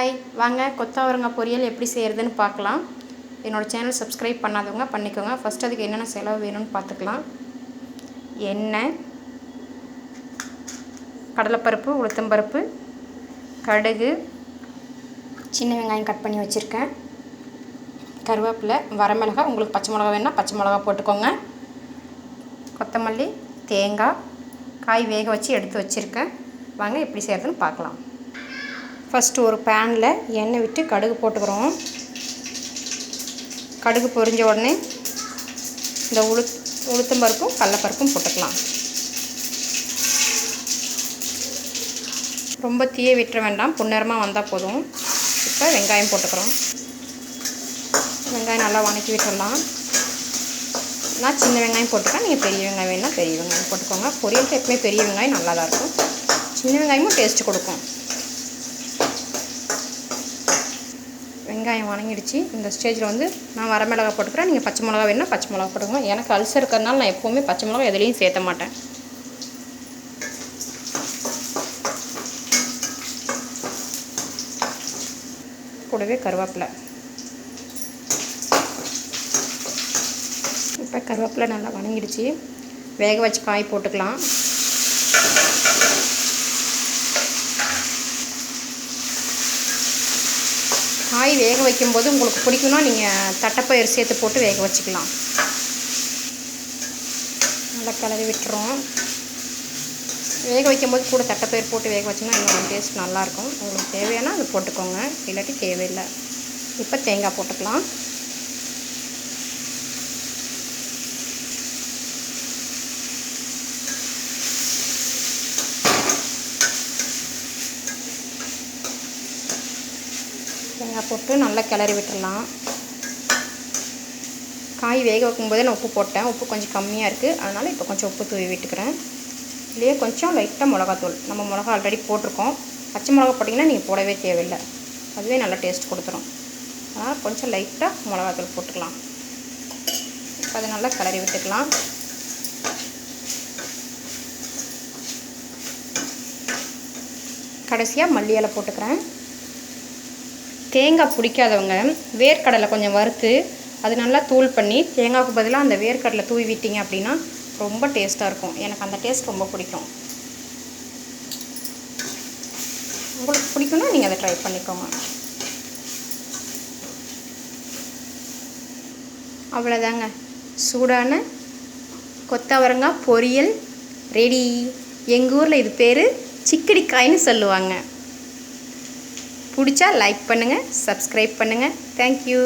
Hi வாங்க. கொத்தவரங்காய் பொரியல் எப்படி செய்கிறதுன்னு பார்க்கலாம். என்னோடய சேனல் சப்ஸ்கிரைப் பண்ணாதவங்க பண்ணிக்கோங்க. ஃபஸ்ட் அதுக்கு என்னென்ன செலவு வேணும்னு பார்த்துக்கலாம். எண்ணெய் கடலைப்பருப்பு உளுத்தம்பருப்பு கடுகு சின்ன வெங்காயம் கட் பண்ணி வச்சுருக்கேன். கருவேப்பிலை வரமிளகா உங்களுக்கு பச்சை மிளகா வேணால் பச்சை மிளகா போட்டுக்கோங்க. கொத்தமல்லி தேங்காய் காய் வேக வச்சு எடுத்து வச்சுருக்கேன். வாங்க எப்படி செய்கிறதுன்னு பார்க்கலாம். ஃபஸ்ட்டு ஒரு பேனில் எண்ணெய் விட்டு கடுகு போட்டுக்கிறோம். கடுகு பொரிஞ்ச உடனே இந்த உளு உளுத்தம்பருப்பும் கடலப்பருப்பும் போட்டுக்கலாம். ரொம்ப தீய விட்டுற வேண்டாம். புன்னரமாக வந்தால் போதும். இப்போ வெங்காயம் போட்டுக்கிறோம். வெங்காயம் நல்லா வணக்கி விட்டுடலாம் நான் சின்ன வெங்காயம் போட்டுக்கேன் நீங்கள் பெரிய வெங்காயம் வேணால் பெரிய வெங்காயம் போட்டுக்கோங்க. பொரியலுக்கு எப்பவுமே பெரிய வெங்காயம் நல்லா தான் இருக்கும். சின்ன வெங்காயமும் டேஸ்ட்டு கொடுக்கும். வெங்காயம் வணங்கிடுச்சு. இந்த ஸ்டேஜில் வந்து நான் வரமிளகா போட்டுக்கிறேன். நீங்கள் பச்சை மிளகா வேணுன்னா பச்சை மிளகா போட்டுக்கோங்க. எனக்கு அல்சர் இருக்கிறதுனால நான் எப்போவுமே பச்சை மிளகா எதுலேயும் சேர்த்த மாட்டேன். கூடவே கருவேப்பிலை. இப்போ கருவேப்பிலை நல்லா வணங்கிடுச்சு. வேக வச்சு காய் போட்டுக்கலாம். காய் வேக வைக்கும்போது உங்களுக்கு பிடிக்கும்னா நீங்கள் தட்டைப்பயிர் சேர்த்து போட்டு வேக வச்சுக்கலாம். நல்லா கிளறி விட்டுரும் வேக வைக்கும்போது கூட தட்டைப்பயிர் போட்டு வேக வச்சிங்கன்னா இன்னும் டேஸ்ட் நல்லாயிருக்கும் உங்களுக்கு தேவையானா அது போட்டுக்கோங்க. இல்லாட்டி தேவையில்லை. இப்போ தேங்காய் போட்டுக்கலாம். தேங்காய் போட்டு நல்லா கிளறி விட்டுடலாம். காய் வேக வைக்கும்போதே நான் உப்பு போட்டேன். உப்பு கொஞ்சம் கம்மியாக இருக்குது அதனால் இப்போ கொஞ்சம் உப்பு தூவி விட்டுக்கிறேன். இல்லையே கொஞ்சம் லைட்டாக மிளகாத்தூள். நம்ம மிளகா ஆல்ரெடி போட்டிருக்கோம். பச்சை மிளகா போட்டிங்கன்னா நீங்கள் போடவே தேவையில்லை. அதுவே நல்லா டேஸ்ட் கொடுத்துரும். அதனால் கொஞ்சம் லைட்டாக மிளகாத்தூள் போட்டுக்கலாம். இப்போ அதை நல்லா கிளறி விட்டுக்கலாம். கடைசியாக மல்லி இலை போட்டுக்கிறேன். தேங்காய் பிடிக்காதவங்க வேர்க்கடலை கொஞ்சம் வறுத்து அது நல்லா தூள் பண்ணி தேங்காய்க்கு பதிலாக அந்த வேர்க்கடலை தூவி விட்டீங்க அப்படின்னா ரொம்ப டேஸ்ட்டாக இருக்கும். எனக்கு அந்த டேஸ்ட் ரொம்ப பிடிக்கும். உங்களுக்கு பிடிக்கும்னா நீங்கள் அதை ட்ரை பண்ணிக்கோங்க. அவ்வளோதாங்க சூடான கொத்தவரங்காய் பொரியல் ரெடி. எங்கள் ஊரில் இது பேர் சிக்கடிக்காய்னு சொல்லுவாங்க. பிடிச்சா லைக் பண்ணுங்கள் சப்ஸ்கிரைப் பண்ணுங்கள் தேங்க்யூ